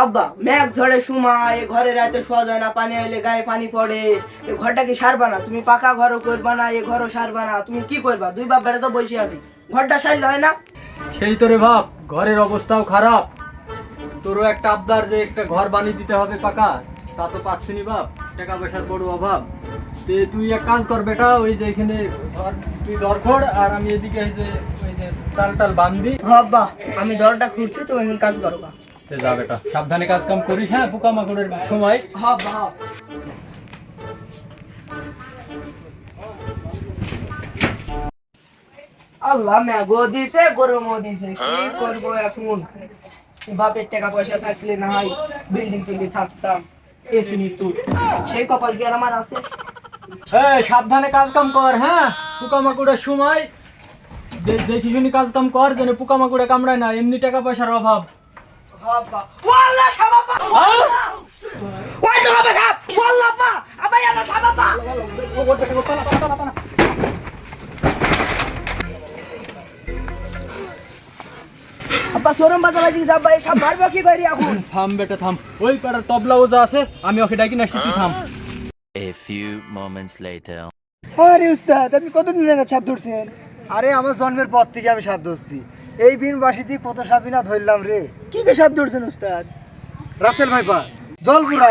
আব্বা মেঘ ঝড়ে সময় ঘরে রাতে শোয়া যায় না পানি আইলে গায়ে পানি পড়ে। এ ঘরটা কি সারবা না? তুমি পাকা ঘরও করবা না এ ঘরও সারবা না তুমি কি করবা? দুই বাপ বেড়ে তো বসে আছি। ঘরটা সাইল হয় না? সেই তোরে ভাব ঘরের অবস্থাও খারাপ। তোরও একটা আবদার যে একটা ঘর বানিয়ে দিতে হবে পাকা তা তো পাচ্ছি নি বাপ। টাকা পয়সার বড় অভাব। তে তুই এক কাজ কর বেটা ওই যে এখানে ধর তুই দরখড় আর আমি এদিকে যে ওই যে চাল টাল বান্ধি। হ আব্বা আমি দরটা খুঁড়ছি তুমি এখন কাজ করো গা। তে যা বেটা সাবধানে কাজ কাম করিস হ্যাঁ পোকামাকড়ের সময়। হ আব্বা আল্লাহ ম্যাগো দিছে গরমও দিছে কি করব এখন? বাপের টাকা পয়সা থাকলে না হয় বিল্ডিং তুলি থাকতাম এসি নিতু। সেই কপাল কি আর আমার আছে? সাবধানে কাজ কাম কর হ্যাঁ পোকামাকড়ের সময়। দেখি শুনি কাজ কাম কর যেন পোকামাকড়ে কামড়ায় না এমনি টাকা পয়সার অভাব। বাবা। ওয়াল্লাহ সাবাবা ওই তো বাবা সাব ওয়াল্লাহ পা আবাই ana সাবাবা। আব্বা সরম বাজাবাজি যাবা এই সব মারবো কি করি এখন? থাম বেটা থাম। ওই পাড়ার তবলা ওজা আছে আমি ওকে ডাকি না তুই থাম। A few moments later. আরে উস্তাদ আপনি কতদিন আগে ছাপ ধরছেন? আরে আমার জন্মের পর থেকে আমি সাপ ধরছি। এই বিন বাসিতে কত সাপই না ধরলাম রে। কি কে সাপ ধরছেন উস্তাদ? রাসেল ভাইপা জলপুরা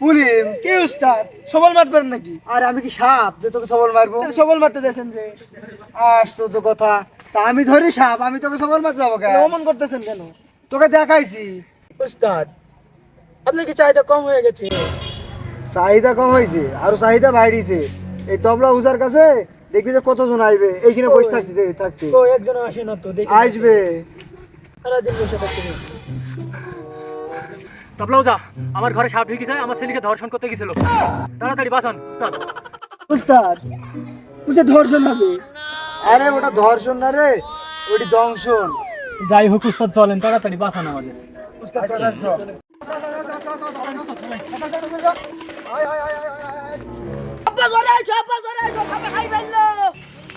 পুলিম কি উস্তাদ? সবল মারবেন নাকি? আর আমি কি সাপ যে তোকে সবল মারবো? সবল মারতে যাচ্ছেন যে। আশ্চর্য কথা। তা আমি ধরি সাপ আমি তোকে সবল মারতে যাব কেন? অমন করতেছেন কেন? তোকে দেখাইছি। উস্তাদ আপনার কি চাহিদা কম হয়ে গেছে? চাহিদা কম হয়েছে আরও চাহিদা বাড়িয়েছে এই তবলা উষার কাছে দেখবি যে কতজন আসবে এইখানে বসে থাকতে দে- থাকতে। তো একজন আসে না তো দেখি আসবে। সারাদিন বসে থাকতে তবলা ওজা আমার ঘরে সাপ ঢুকে যায় আমার ছেলেকে ধর্ষণ করতে গেছিল। তাড়াতাড়ি বাঁচান উস্তাদ। উস্তাদ বুঝে ধর্ষণ হবে। আরে ওটা ধর্ষণ না রে ওটি দংশন। যাই হোক উস্তাদ চলেন তাড়াতাড়ি বাঁচান আমাদের। আচ্ছা, আচ্ছা। আব্বা জোরে আইছো আব্বা জোরে আইছো সাপে খাই ফেলল।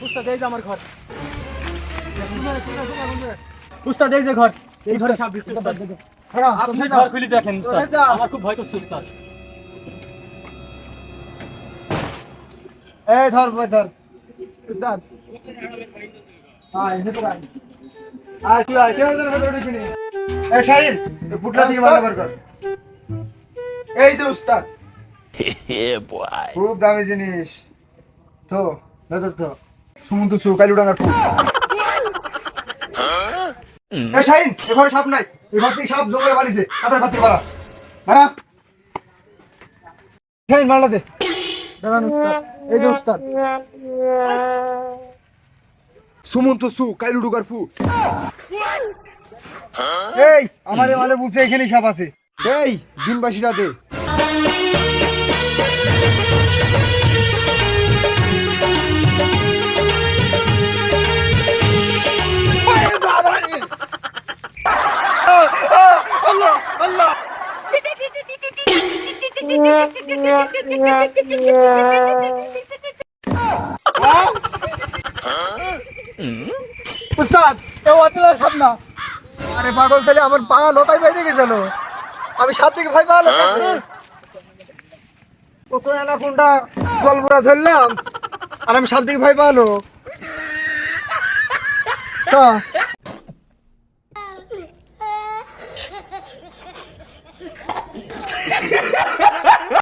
উস্তাদ এই যে আমার ঘর। উস্তাদ এই যে ঘর। এই ঘরে সাপ ঢুকছে উস্তাদ। আপনি ঘর খুলি দেখেন উস্তাদ। আমার খুব ভয় করছে উস্তাদ। এই ধর ভাই ধর। উস্তাদ। আয় ভিতরে আয়। আয় তুই আয় কেউ যেন ভিতরে ঢুকিনি এই শাহিন পুটলা দিয়ে ভালো বার কর এই যে উস্তাদ. খুব দামি জিনিস। তো তো ফুল। শাহিন এখানে সাপ নাই। এবার থেকে সাপ জঙ্গলে বাড়িছে কাতার শাহিন মারলা দে। দাঁড়ান উস্তাদ। এই যে উস্তাদ। সুমন্ত সু কাইলুডুগার ফু এই আমারে মালে বলছে এখানে সাপ আছে। এই দিনবাসীরা দে। আরে পাগল ছেলে আমার পা লতাই বাইরে গেছিল আমি সাপ থেকে পাওয়ালো ও ধরলাম আর আমি শান্তি ভাই ভালো তা